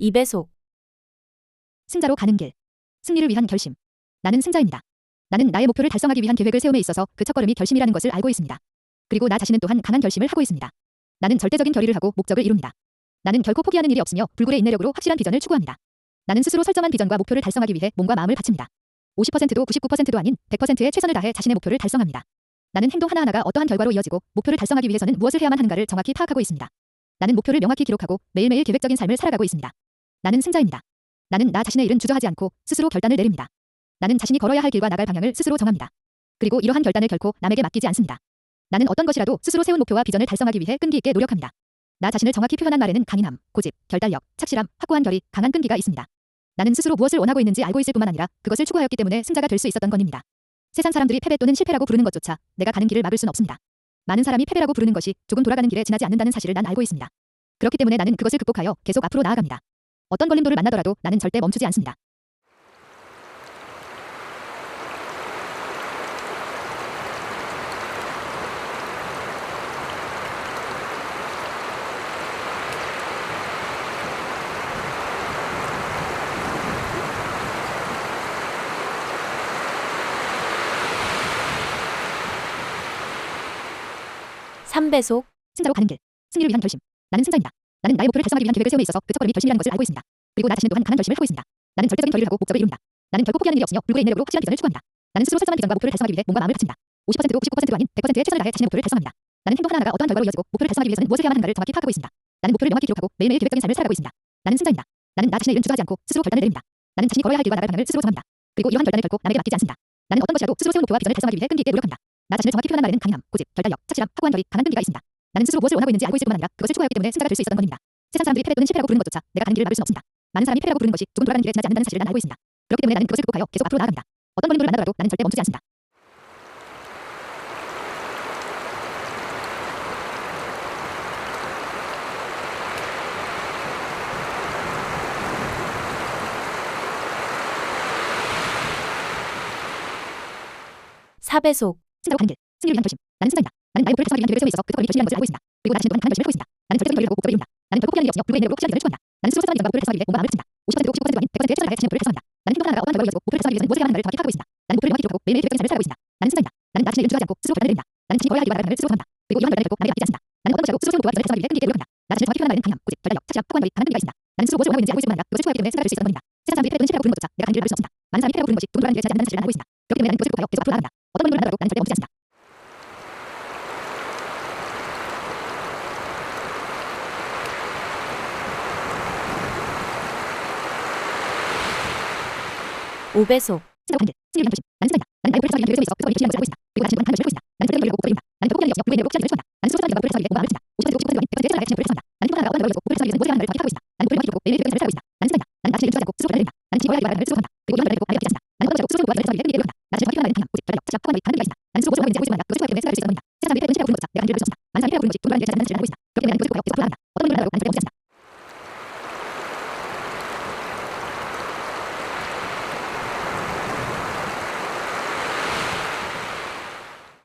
2배속, 승자로 가는 길. 승리를 위한 결심. 나는 승자입니다. 나는 나의 목표를 달성하기 위한 계획을 세움에 있어서 그 첫걸음이 결심이라는 것을 알고 있습니다. 그리고 나 자신은 또한 강한 결심을 하고 있습니다. 나는 절대적인 결의를 하고 목적을 이룹니다. 나는 결코 포기하는 일이 없으며 불굴의 인내력으로 확실한 비전을 추구합니다. 나는 스스로 설정한 비전과 목표를 달성하기 위해 몸과 마음을 바칩니다. 50%도 99%도 아닌 100%의 최선을 다해 자신의 목표를 달성합니다. 나는 행동 하나하나가 어떠한 결과로 이어지고 목표를 달성하기 위해서는 무엇을 해야만 하는가를 정확히 파악하고 있습니다. 나는 목표를 명확히 기록하고 매일매일 계획적인 삶을 살아가고 있습니다. 나는 승자입니다. 나는 나 자신의 일은 주저하지 않고 스스로 결단을 내립니다. 나는 자신이 걸어야 할 길과 나갈 방향을 스스로 정합니다. 그리고 이러한 결단을 결코 남에게 맡기지 않습니다. 나는 어떤 것이라도 스스로 세운 목표와 비전을 달성하기 위해 끈기 있게 노력합니다. 나 자신을 정확히 표현한 말에는 강인함, 고집, 결단력, 착실함, 확고한 결의, 강한 끈기가 있습니다. 나는 스스로 무엇을 원하고 있는지 알고 있을 뿐만 아니라 그것을 추구하였기 때문에 승자가 될 수 있었던 것입니다. 세상 사람들이 패배 또는 실패라고 부르는 것조차 내가 가는 길을 막을 순 없습니다. 많은 사람이 패배라고 부르는 것이 조금 돌아가는 길에 지나지 않는다는 사실을 난 알고 있습니다. 그렇기 때문에 나는 그것을 극복하여 계속 앞으로 나아갑니다. 어떤 걸림돌을 만나더라도 나는 절대 멈추지 않습니다. 삼배속 승자로 가는 길. 승리를 위한 결심. 나는 승자입니다. 나는 나의 목표를 달성하기 위한 계획을 세움에 있어서 그 첫 걸음이 결심이라는 것을 알고 있습니다. 그리고 나 자신은 또한 강한 결심을 하고 있습니다. 나는 절대적인 결의를 하고 목적을 이룬다. 나는 결코 포기하는 일이 없으며 불굴의 인내력으로 확실한 비전을 추구합니다. 나는 스스로 설정한 비전과 목표를 달성하기 위해 몸과 마음을 바칩니다. 50%도 99%도 아닌 100%의 최선을 다해 자신의 목표를 달성합니다. 나는 행동 하나하나가 어떠한 결과로 이어지고 목표를 달성하기 위해서는 무엇을 해야만 하는가를 정확히 파악하고 있습니다. 나는 목표를 명확히 기록하고 매일매일 계획적인 삶을 살아가고 있습니다. 나는 승자입니다. 나는 나 자신의 일은 주저하지 않고 스스로 결단을 내립니다. 나는 자신이 걸어야 할 길과 나갈 방향을 스스로 정합니다. 그리고 이러한 결단을 결코 남에게 맡기지 않습니다. 나는 어떤 것이라도 스스로 세운 목표와 비전을 달성하기 위해 끈기 있게 노력합니다. 나 자신을 정확히 표현한 말에는 강인함, 고집, 결단력, 착실함, 확고한 결의, 강한 끈기가 있습니다. 나는 스스로 무엇을 원하고 있는지 알고 있을 뿐만 아니라 그것을 추구하였기 때문에 승자가 될 수 있었던 것입니다. 세상 사람들이 패배 또는 실패라고 부르는 것조차 내가 가는 길을 막을 순 없습니다. 많은 사람이 패배라고 부르는 것이 조금 돌아가는 길에 지나지 않는다는 사실을 난 알고 있습니다. 그렇기 때문에 나는 그것을 극복하여 계속 앞으로 나아갑니다. 어떤 걸림돌을 만나더라도 나는 절대 멈추지 않습니다. 사배속 승자로 가는 길. 승리를 위한 결심. 나는 승자입니다. 나는 나의 목표를 달성하기 위한 계획을 세움에 있어서 그 첫걸음이 결심이라는 것을 알고 있습니다. 그리고 나 자신은 또한 강한 결심을 하고 있습니다. 나는 절대적인 하고 목적을 이룬다. 나는 결코 포기하는 일이 없으며 불굴의 인내력으로 확실한 비전을 추구한다. 나는 스스로 설정한 목표를 달성하기 위해 몸과 마음을 바칩니다. 50%도 99%도 아닌 100%의 최선을 다해 자신의 목표를 달성합니다. 나는 행동 하나하나가 어떠한 결과로 이어지고 목표를 달성하기 위해서는 무엇을 해야만 하는가를 정확히 파악하고 있습니다. 나는 목표를 명확히 기록하고 매일매일 계획적인 삶을 살아가고 있습니다. 나는 승자입니다. 나는 나 자신의 일은 주저하지 않고 스스로 결단을 내립니다. 나는 할 길과 나갈 방향을 스스로 정합니다. 그리고 이러한 결단을 결코 남에게. 나는 어떤. 많은 것이 알고. 어떤 계획을 있어 그 하고 하고 스스로 설정한 비전과 목표를 달성하기 위해 몸과 마음을 바칩니다. 50%도 99%도 아닌 100%의 최선을 다해 자신의 목표를 달성합니다. 나는 행동 하나하나가 어떠한 결과로 이어지고 목표를 달성하기 위해서는 무엇을 해야만 하는가를 정확히 파악하고 있습니다. 나는 목표를 명확히 기록하고 매일매일 계획적인 삶을 살아가고 있습니다. 나는 승자입니다. 나는 나 자신의 일은 주저하지 않고 스스로 결단을 내립니다. 나는 자신이 걸어야 할 길과 나갈 방향을 스스로 정합니다. 그리고 이러한 결단을 결코 남에게 맡기지 않습니다. 나는 어떤 것이라도 스스로 세운 비전을 달성하기 위해 끈기 있게 노력합니다. 나 자신을 정확히 표현한 말에는 강함, 결단력, 착실함, 확고한 있습니다. 나는 스스로 무엇을 원하고 있는지 알고 있을 뿐만 아니라 그것을 추구하기 때문에 될수 있었던 것입니다. 세상 사람들이 또는 실패라고 부르는 5배속